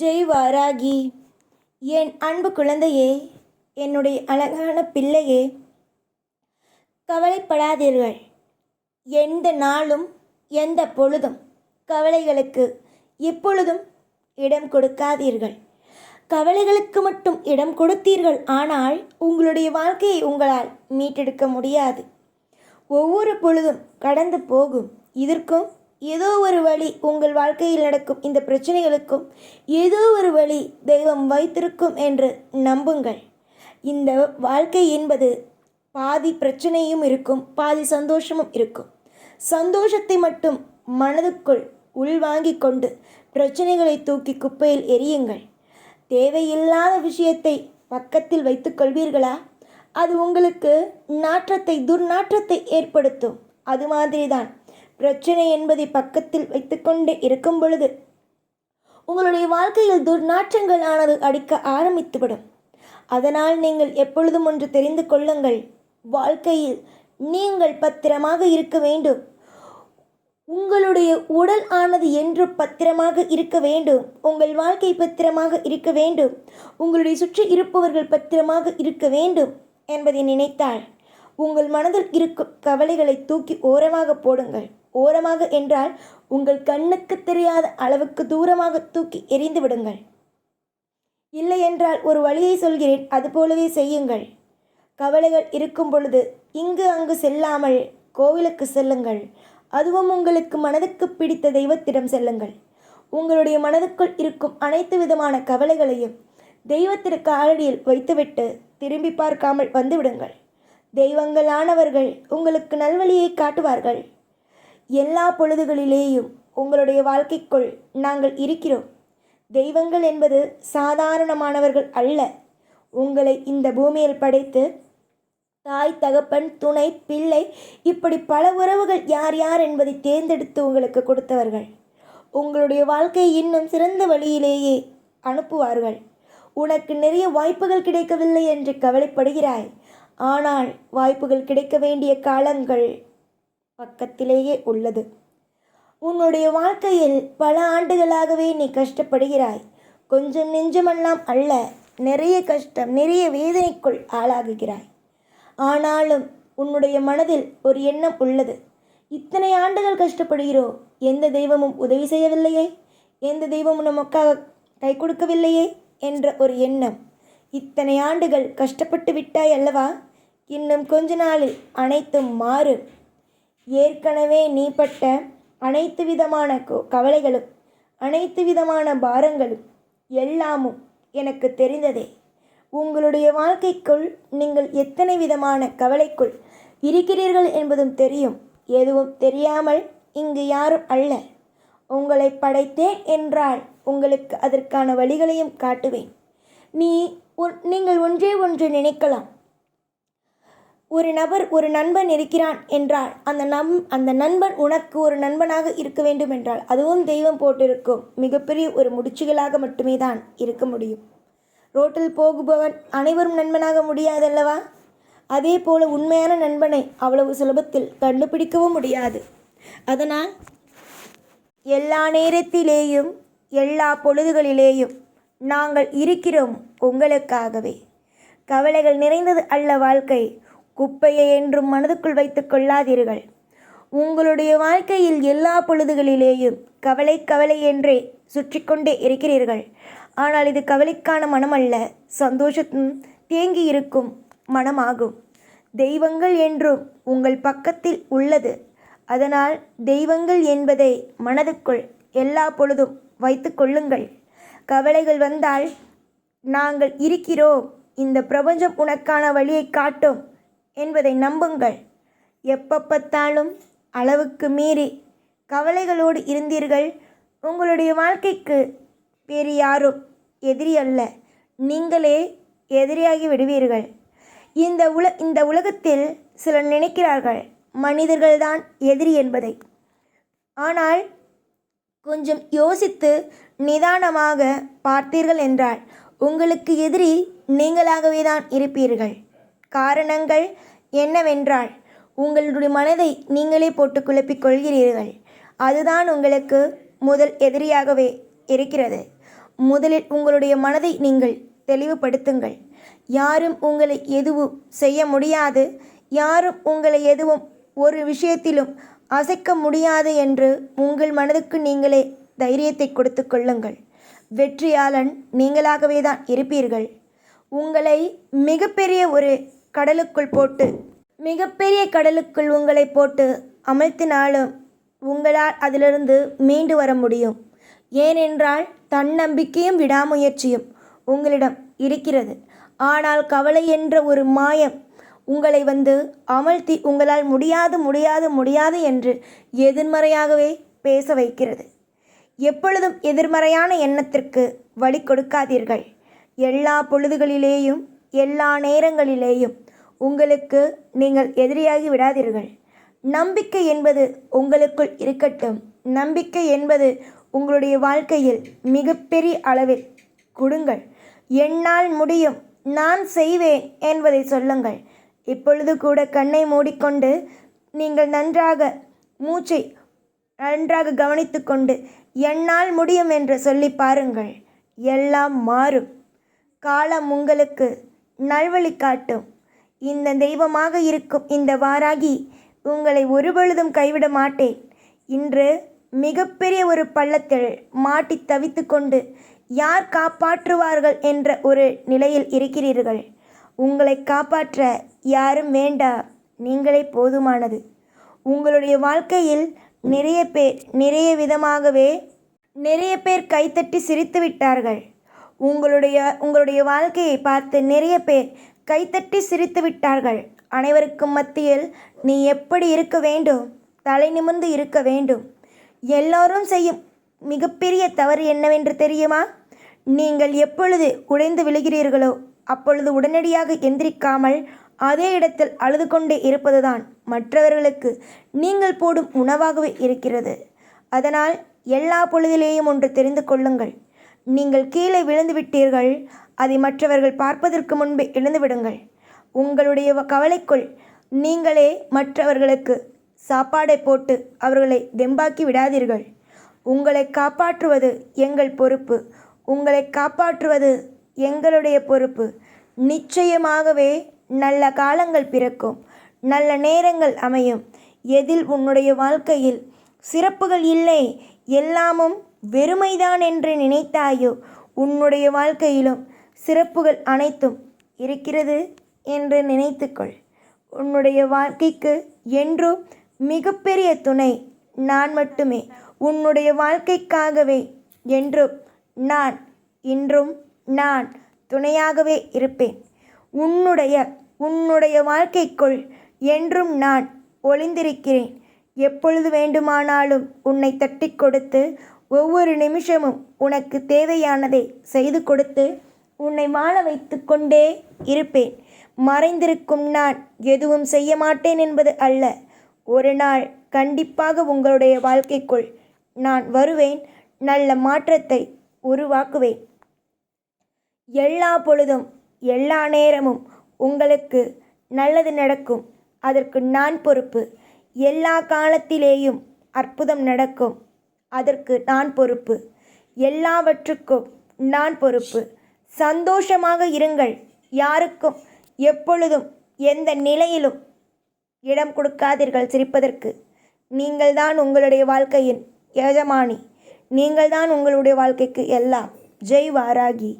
ஜெய் வாராகி. என் அன்பு குழந்தையே என்னுடைய அழகான பிள்ளையே கவலைப்படாதீர்கள். எந்த நாளும் எந்த பொழுதும் கவலைகளுக்கு எப்பொழுதும் இடம் கொடுக்காதீர்கள். கவலைகளுக்கு மட்டும் இடம் கொடுத்தீர்கள் ஆனால் உங்களுடைய வாழ்க்கையை உங்களால் மீட்டெடுக்க முடியாது. ஒவ்வொரு பொழுதும் கடந்து போகும் இதற்கும் ஏதோ ஒரு வழி உங்கள் வாழ்க்கையில் நடக்கும் இந்த பிரச்சனைகளுக்கும் ஏதோ ஒரு வழி தெய்வம் வைத்திருக்கும் என்று நம்புங்கள். இந்த வாழ்க்கை என்பது பாதி பிரச்சனையும் இருக்கும் பாதி சந்தோஷமும் இருக்கும். சந்தோஷத்தை மட்டும் மனதுக்குள் உள்வாங்கிக் கொண்டு பிரச்சனைகளை தூக்கி குப்பையில் எரியுங்கள் தேவையில்லாத விஷயத்தை பக்கத்தில் வைத்துக் கொள்வீர்களா? அது உங்களுக்கு நாற்றத்தை துர்நாற்றத்தை ஏற்படுத்தும். அது மாதிரிதான். பிரச்சனை என்பதை பக்கத்தில் வைத்துக்கொண்டே இருக்கும் பொழுது உங்களுடைய வாழ்க்கையில் துர்நாற்றங்கள் ஆனது அடிக்க ஆரம்பித்துவிடும். அதனால் நீங்கள் எப்பொழுதும் ஒன்று தெரிந்து கொள்ளுங்கள். வாழ்க்கையில் நீங்கள் பத்திரமாக இருக்க வேண்டும். உங்களுடைய உடல் ஆனது என்று பத்திரமாக இருக்க வேண்டும். உங்கள் வாழ்க்கை பத்திரமாக இருக்க வேண்டும். உங்களுடைய சுற்றி இருப்பவர்கள் பத்திரமாக இருக்க வேண்டும் என்பதை நினைத்தால் உங்கள் மனதில் இருக்கும் கவலைகளை தூக்கி ஓரமாக போடுங்கள். ஓரமாக என்றால் உங்கள் கண்ணுக்கு தெரியாத அளவுக்கு தூரமாக தூக்கி எறிந்து விடுங்கள். இல்லை என்றால் ஒரு வழியை சொல்கிறேன் அதுபோலவே செய்யுங்கள். கவலைகள் இருக்கும் பொழுது இங்கு அங்கு செல்லாமல் கோவிலுக்கு செல்லுங்கள். அதுவும் உங்களுக்கு மனதுக்கு பிடித்த தெய்வத்திடம் செல்லுங்கள். உங்களுடைய மனதுக்குள் இருக்கும் அனைத்து விதமான கவலைகளையும் தெய்வத்திற்கு ஆரடியில் வைத்துவிட்டு திரும்பி பார்க்காமல் வந்துவிடுங்கள் தெய்வங்களானவர்கள் உங்களுக்கு நல்வழியை காட்டுவார்கள். எல்லா பொழுதுகளிலேயும் உங்களுடைய வாழ்க்கைக்குள் நாங்கள் இருக்கிறோம். தெய்வங்கள் என்பது சாதாரணமானவர்கள் அல்ல. உங்களை இந்த பூமியில் படைத்து தாய் தகப்பன் துணை பிள்ளை இப்படி பல உறவுகள் யார் யார் என்பதை தேர்ந்தெடுத்து உங்களுக்கு கொடுத்தவர்கள். உங்களுடைய வாழ்க்கை இன்னும் சிறந்த வழியிலேயே அனுப்புவார்கள். உனக்கு நிறைய வாய்ப்புகள் கிடைக்கவில்லை என்று கவலைப்படுகிறாய். ஆனால் வாய்ப்புகள் கிடைக்க வேண்டிய காலங்கள் பக்கத்திலேயே உள்ளது. உன்னுடைய வாழ்க்கையில் பல ஆண்டுகளாகவே நீ கஷ்டப்படுகிறாய். கொஞ்சம் நெஞ்சமெல்லாம் அல்ல நிறைய கஷ்டம் நிறைய வேதனைக்குள் ஆளாகுகிறாய். ஆனாலும் உன்னுடைய மனதில் ஒரு எண்ணம் உள்ளது. இத்தனை ஆண்டுகள் கஷ்டப்படுகிறோ? எந்த தெய்வமும் உதவி செய்யவில்லையே? எந்த தெய்வமும் நமக்காக கை கொடுக்கவில்லையே? என்ற ஒரு எண்ணம். இத்தனை ஆண்டுகள் கஷ்டப்பட்டு விட்டாய் அல்லவா? இன்னும் கொஞ்ச நாளில் அனைத்தும் மாறும். ஏற்கனவே நீ பட்ட அனைத்து விதமான கவலைகளும் அனைத்து விதமான பாரங்களும் எல்லாமும் எனக்கு தெரிந்ததே. உங்களுடைய வாழ்க்கைக்குள் நீங்கள் எத்தனை விதமான கவலைக்குள் இருக்கிறீர்கள் என்பதும் தெரியும். எதுவும் தெரியாமல் இங்கு யாரும் அல்ல. உங்களை படைத்தேன் என்றால் உங்களுக்கு அதற்கான வழிகளையும் காட்டுவேன். நீ ஒன்- நீங்கள் ஒன்றே ஒன்று நினைக்கலாம். ஒரு நபர் ஒரு நண்பன் இருக்கிறான் என்றால் அந்த நம் அந்த நண்பன் உனக்கு ஒரு நண்பனாக இருக்க வேண்டும் என்றால் அதுவும் தெய்வம் போட்டிருக்கும். மிகப்பெரிய ஒரு முடிச்சுகளாக மட்டுமே தான் இருக்க முடியும். ரோட்டில் போகுபவன் அனைவரும் நண்பனாக முடியாதல்லவா? அதே போல உண்மையான நண்பனை அவ்வளவு சுலபத்தில் கண்டுபிடிக்கவும் முடியாது. அதனால் எல்லா நேரத்திலேயும் எல்லா பொழுதுகளிலேயும் நாங்கள் இருக்கிறோம் உங்களுக்காகவே. கவலைகள் நிறைந்தது அல்ல வாழ்க்கை. குப்பையை என்றும் மனதுக்குள் வைத்துக் கொள்ளாதீர்கள். உங்களுடைய வாழ்க்கையில் எல்லா பொழுதுகளிலேயும் கவலை கவலை என்றே சுற்றி கொண்டே இருக்கிறீர்கள். ஆனால் இது கவலைக்கான மனம் அல்ல சந்தோஷத்தும் தேங்கி இருக்கும் மனமாகும். தெய்வங்கள் என்றும் உங்கள் பக்கத்தில் உள்ளது. அதனால் தெய்வங்கள் என்பதை மனதுக்குள் எல்லா பொழுதும் வைத்து கொள்ளுங்கள். கவலைகள் வந்தால் நாங்கள் இருக்கிறோம். இந்த பிரபஞ்சம் உனக்கான வழியை காட்டும். என்பதை நம்புங்கள். எப்போ பார்த்தாலும் அளவுக்கு மீறி கவலைகளோடு இருந்தீர்கள். உங்களுடைய வாழ்க்கைக்கு வேறு யாரும் எதிரி அல்ல. நீங்களே எதிரியாகி விடுவீர்கள். இந்த உல இந்த உலகத்தில் சிலர் நினைக்கிறார்கள் மனிதர்கள்தான் எதிரி என்பதை. ஆனால் கொஞ்சம் யோசித்து நிதானமாக பார்த்தீர்கள் என்றால் உங்களுக்கு எதிரி நீங்களாகவே தான் இருப்பீர்கள். காரணங்கள் என்னவென்றால் உங்களுடைய மனதை நீங்களே போட்டு குழப்பிக் கொள்கிறீர்கள். அதுதான் உங்களுக்கு முதல் எதிரியாகவே இருக்கிறது. முதலில் உங்களுடைய மனதை நீங்கள் தெளிவுபடுத்துங்கள். யாரும் உங்களை எதுவும் செய்ய முடியாது. யாரும் உங்களை எதுவும் ஒரு விஷயத்திலும் அசைக்க முடியாது என்று உங்கள் மனதுக்கு நீங்களே தைரியத்தை கொடுத்து கொள்ளுங்கள். வெற்றியாளன் நீங்களாகவே தான் இருப்பீர்கள். உங்களை மிகப்பெரிய ஒரு கடலுக்குள் போட்டு மிகப்பெரிய கடலுக்குள் உங்களை போட்டு அமழ்த்தினாலும் உங்களால் அதிலிருந்து மீண்டு வர முடியும். ஏனென்றால் தன்னம்பிக்கையும் விடாமுயற்சியும் உங்களிடம் இருக்கிறது. ஆனால் கவலை என்ற ஒரு மாயம் உங்களை வந்து அமழ்த்தி உங்களால் முடியாது முடியாது முடியாது என்று எதிர்மறையாகவே பேச வைக்கிறது. எப்பொழுதும் எதிர்மறையான எண்ணத்திற்கு வழி கொடுக்காதீர்கள். எல்லா பொழுதுகளிலேயும் எல்லா நேரங்களிலேயும் உங்களுக்கு நீங்கள் எதிரியாகி விடாதீர்கள். நம்பிக்கை என்பது உங்களுக்குள் இருக்கட்டும். நம்பிக்கை என்பது உங்களுடைய வாழ்க்கையில் மிகப்பெரிய அளவில் கொடுங்கள். என்னால் முடியும் நான் செய்வேன் என்பதை சொல்லுங்கள். இப்பொழுது கூட கண்ணை மூடிக்கொண்டு நீங்கள் நன்றாக மூச்சை நன்றாக கவனித்துக்கொண்டு என்னால் முடியும் என்று சொல்லி பாருங்கள். எல்லாம் மாறும். காலம் உங்களுக்கு நல்வழி காட்டும். இந்த தெய்வமாக இருக்கும் இந்த வாராகி உங்களை ஒருபொழுதும் கைவிட மாட்டேன். இன்று மிகப்பெரிய ஒரு பள்ளத்தில் மாட்டி தவித்து கொண்டு யார் காப்பாற்றுவார்கள் என்ற ஒரு நிலையில் இருக்கிறீர்கள். உங்களை காப்பாற்ற யாரும் வேண்டா நீங்களே போதுமானது. உங்களுடைய வாழ்க்கையில் நிறைய பேர் நிறைய விதமாகவே நிறைய பேர் கைத்தட்டி சிரித்து விட்டார்கள். உங்களுடைய உங்களுடைய வாழ்க்கையை பார்த்து நிறைய பேர் கைத்தட்டி சிரித்து விட்டார்கள். அனைவருக்கும் மத்தியில் நீ எப்படி இருக்க வேண்டும்? தலை நிமிர்ந்து இருக்க வேண்டும். எல்லோரும் செய்யும் மிகப்பெரிய தவறு என்னவென்று தெரியுமா? நீங்கள் எப்பொழுது உடைந்து விழுகிறீர்களோ அப்பொழுது உடனடியாக எந்திரிக்காமல் அதே இடத்தில் அழுது கொண்டே இருப்பதுதான் மற்றவர்களுக்கு நீங்கள் போடும் உணவாகவே இருக்கிறது. அதனால் எல்லா பொழுதிலேயும் ஒன்று தெரிந்து கொள்ளுங்கள். நீங்கள் கீழே விழுந்து விட்டீர்கள் அதை மற்றவர்கள் பார்ப்பதற்கு முன்பே இழந்துவிடுங்கள் உங்களுடைய கவலைக்குள் நீங்களே மற்றவர்களுக்கு சாப்பாடை போட்டு அவர்களை தெம்பாக்கி விடாதீர்கள். உங்களை காப்பாற்றுவது எங்கள் பொறுப்பு. உங்களை காப்பாற்றுவது எங்களுடைய பொறுப்பு. நிச்சயமாகவே நல்ல காலங்கள் பிறக்கும். நல்ல நேரங்கள் அமையும். எதில் உன்னுடைய வாழ்க்கையில் சிறப்புகள் இல்லை எல்லாமும் வெறுமைதான் என்று நினைத்தாயோ உன்னுடைய வாழ்க்கையிலும் சிறப்புகள் அனைத்தும் இருக்கிறது என்று நினைத்துக்கொள். உன்னுடைய வாழ்க்கைக்கு என்றும் மிகப்பெரிய துணை நான் மட்டுமே. உன்னுடைய வாழ்க்கைக்காகவே என்றும் நான் இன்றும் நான் துணையாகவே இருப்பேன். உன்னுடைய உன்னுடைய வாழ்க்கைக்குள் என்றும் நான் ஒளிந்திருக்கிறேன். எப்பொழுது வேண்டுமானாலும் உன்னை தட்டி கொடுத்து ஒவ்வொரு நிமிஷமும் உனக்கு தேவையானதை செய்து கொடுத்து உன்னை வாழ வைத்து கொண்டே இருப்பேன். மறைந்திருக்கும் நான் எதுவும் செய்ய மாட்டேன் என்பது அல்ல. ஒரு நாள் கண்டிப்பாக உங்களுடைய வாழ்க்கைக்குள் நான் வருவேன். நல்ல மாற்றத்தை உருவாக்குவேன். எல்லா பொழுதும் எல்லா நேரமும் உங்களுக்கு நல்லது நடக்கும். அதற்கு நான் பொறுப்பு. எல்லா காலத்திலேயும் அற்புதம் நடக்கும். அதற்கு நான் பொறுப்பு. எல்லாவற்றுக்கும் நான் பொறுப்பு. சந்தோஷமாக இருங்கள். யாருக்கும் எப்பொழுதும் எந்த நிலையிலும் இடம் கொடுக்காதீர்கள் சிரிப்பதற்கு. நீங்கள்தான் உங்களுடைய வாழ்க்கையின் எஜமானி. நீங்கள்தான் உங்களுடைய வாழ்க்கைக்கு எல்லாம் ஜெய் வாராகி